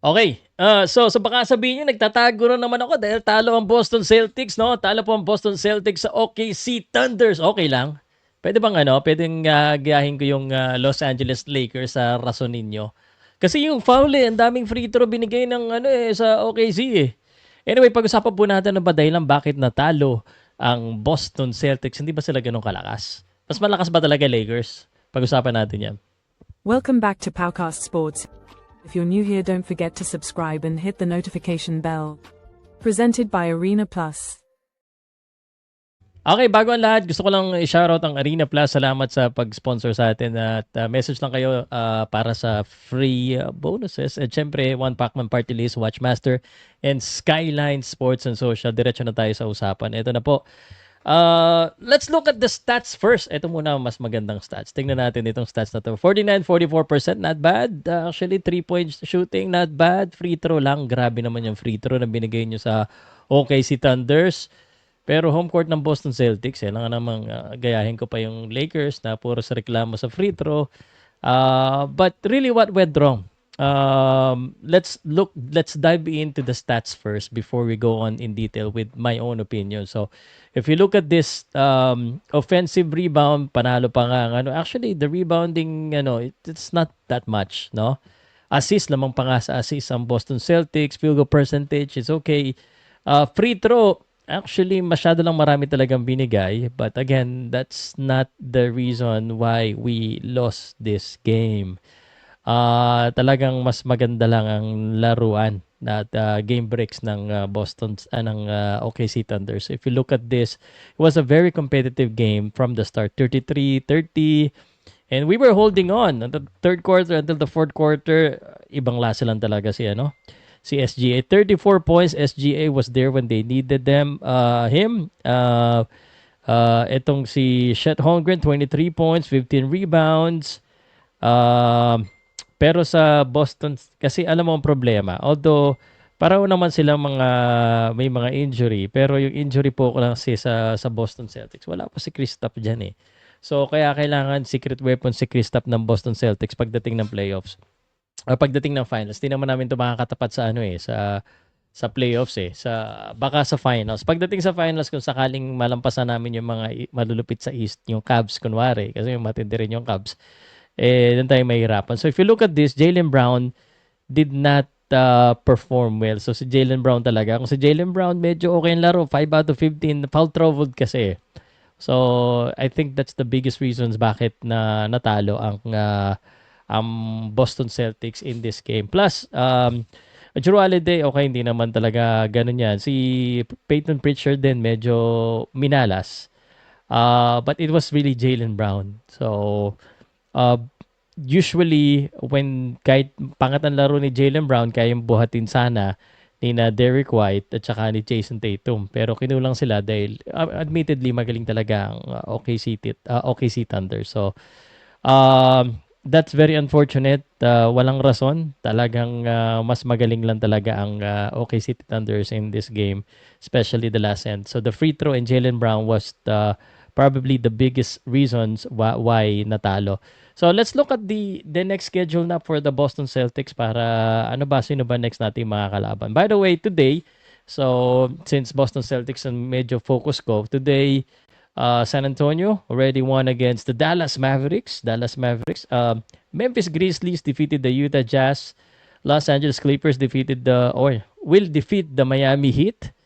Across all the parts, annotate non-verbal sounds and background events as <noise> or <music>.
Okay. Ah, so, so baka sabihin niyo nagtatago na naman ako dahil talo ang Boston Celtics, no? Talo po ang Boston Celtics sa OKC Thunders. Okay lang. Pwede bang ano, pwedeng uh, gayahin ko yung ah, Los Angeles Lakers sa rason ninyo. Kasi yung foul eh, ang daming free throw binigay ng ano eh, sa OKC eh. Anyway, pag-usapan po natin ng ba dahilan bakit natalo ang Boston Celtics. Hindi ba sila ganun kalakas? Mas malakas ba talaga Lakers? Pag-usapan natin yan. Welcome back to Powcast Sports. If you're new here, don't forget to subscribe and hit the notification bell. Presented by Arena Plus. Okay, bago ang lahat, gusto ko lang i-shoutout ang Arena Plus. Salamat sa pag-sponsor sa atin at uh, message lang kayo uh, para sa free uh, bonuses. At syempre, One Pacman Party List, Watchmaster, and Skyline Sports and Social. Diretso na tayo sa usapan. Ito na po. Uh, let's look at the stats first. Ito muna mas magandang stats. Tingnan natin itong stats na to. 49-44%, not bad. Uh, actually, 3 points shooting, not bad. Free throw lang. Grabe naman yung free throw na binigay nyo sa OKC Thunders. Pero home court ng Boston Celtics, eh, lang namang uh, gayahin ko pa yung Lakers na puro sa reklamo sa free throw. Uh, but really, what went wrong? Um, let's look let's dive into the stats first before we go on in detail with my own opinion. So if you look at this um, offensive rebound panalo pa nga ano actually the rebounding ano it, it's not that much no? Assist lamang pa nga sa assist ang Boston Celtics. Field goal percentage is okay. Uh, free throw actually masyado lang marami talagang binigay. But again that's not the reason why we lost this game uh, talagang mas maganda lang ang laruan at uh, game breaks ng uh, Boston uh, ng uh, OKC Thunders. If you look at this, it was a very competitive game from the start. 33-30 and we were holding on the third quarter until the fourth quarter. Ibang lasa lang talaga si ano si SGA. 34 points. SGA was there when they needed them. Uh, him, uh, uh, itong si Chet Holmgren, 23 points, 15 rebounds. Uh, pero sa Boston, kasi alam mo ang problema. Although, paraw naman silang mga, may mga injury. Pero yung injury po ko lang kasi sa, sa Boston Celtics, wala pa si Kristaps dyan eh. So, kaya kailangan secret weapon si Kristaps ng Boston Celtics pagdating ng playoffs. O pagdating ng finals. Hindi naman namin ito makakatapat sa ano eh, sa sa playoffs eh. Sa, baka sa finals. Pagdating sa finals, kung sakaling malampasan namin yung mga malulupit sa East, yung Cavs kunwari, kasi yung matindi rin yung Cavs, eh, doon tayo mahirapan. So if you look at this, Jalen Brown did not uh, perform well. So si Jalen Brown talaga. Kung si Jalen Brown medyo okay ang laro, 5 out of 15, foul troubled kasi. So I think that's the biggest reasons bakit na natalo ang uh, ang Boston Celtics in this game. Plus, um, Drew Holiday, okay, hindi naman talaga ganun yan. Si Peyton Pritchard din, medyo minalas. Uh, but it was really Jalen Brown. So, uh, usually when kahit pangat ang laro ni Jalen Brown kayang buhatin sana ni na Derrick White at saka ni Jason Tatum. Pero kinulang sila dahil uh, admittedly magaling talaga ang uh, OKC uh, OKC Thunder. So um that's very unfortunate. Uh, walang rason. Talagang uh, mas magaling lang talaga ang uh, OKC Thunders in this game especially the last end. So the free throw and Jalen Brown was the probably the biggest reasons why, why natalo So let's look at the the next schedule na for the Boston Celtics para ano ba sino ba next nating mga kalaban. By the way, today so since Boston Celtics ang medyo focus ko, today uh, San Antonio already won against the Dallas Mavericks. Dallas Mavericks. Uh, Memphis Grizzlies defeated the Utah Jazz. Los Angeles Clippers defeated the or will defeat the Miami Heat.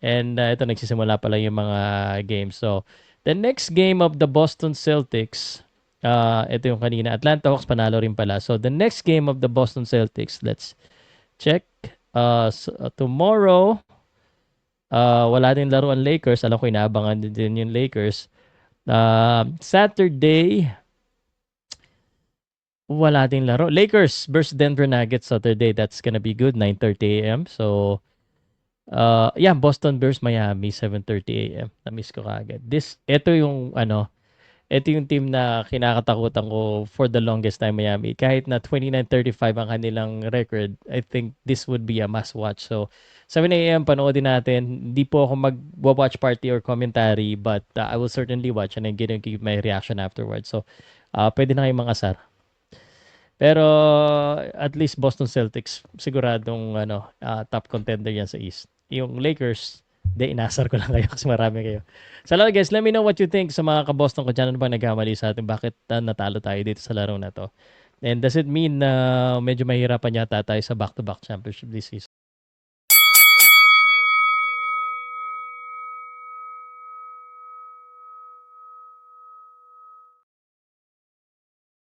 And uh, ito nagsisimula pa lang yung mga games. So the next game of the Boston Celtics Uh, ito yung kanina. Atlanta Hawks panalo rin pala. So the next game of the Boston Celtics, let's check. Uh, so, uh, tomorrow, uh, wala din laro ang Lakers. Alam ko inaabangan din, yung Lakers. Uh, Saturday, wala din laro. Lakers versus Denver Nuggets Saturday. That's gonna be good. 9.30 a.m. So, uh, yeah, Boston versus Miami, 7.30 a.m. Na-miss ko kagad. This, ito yung, ano, ito yung team na kinakatakutan ko for the longest time Miami. Kahit na 29-35 ang kanilang record, I think this would be a must watch. So, 7 a.m. panoodin natin. Hindi po ako mag-watch party or commentary, but uh, I will certainly watch and I'm gonna give my reaction afterwards. So, uh, pwede na kayong mga sar. Pero at least Boston Celtics siguradong ano ah, top contender yan sa East. Yung Lakers, de inasar ko lang <laughs> kayo kasi marami kayo. Salamat guys, let me know what you think sa mga ka-Boston ko dyan. Ano ba nagkamali sa atin? Bakit ah, natalo tayo dito sa laro na to? And does it mean na medyo mahirapan yata tayo sa back-to-back championship this season?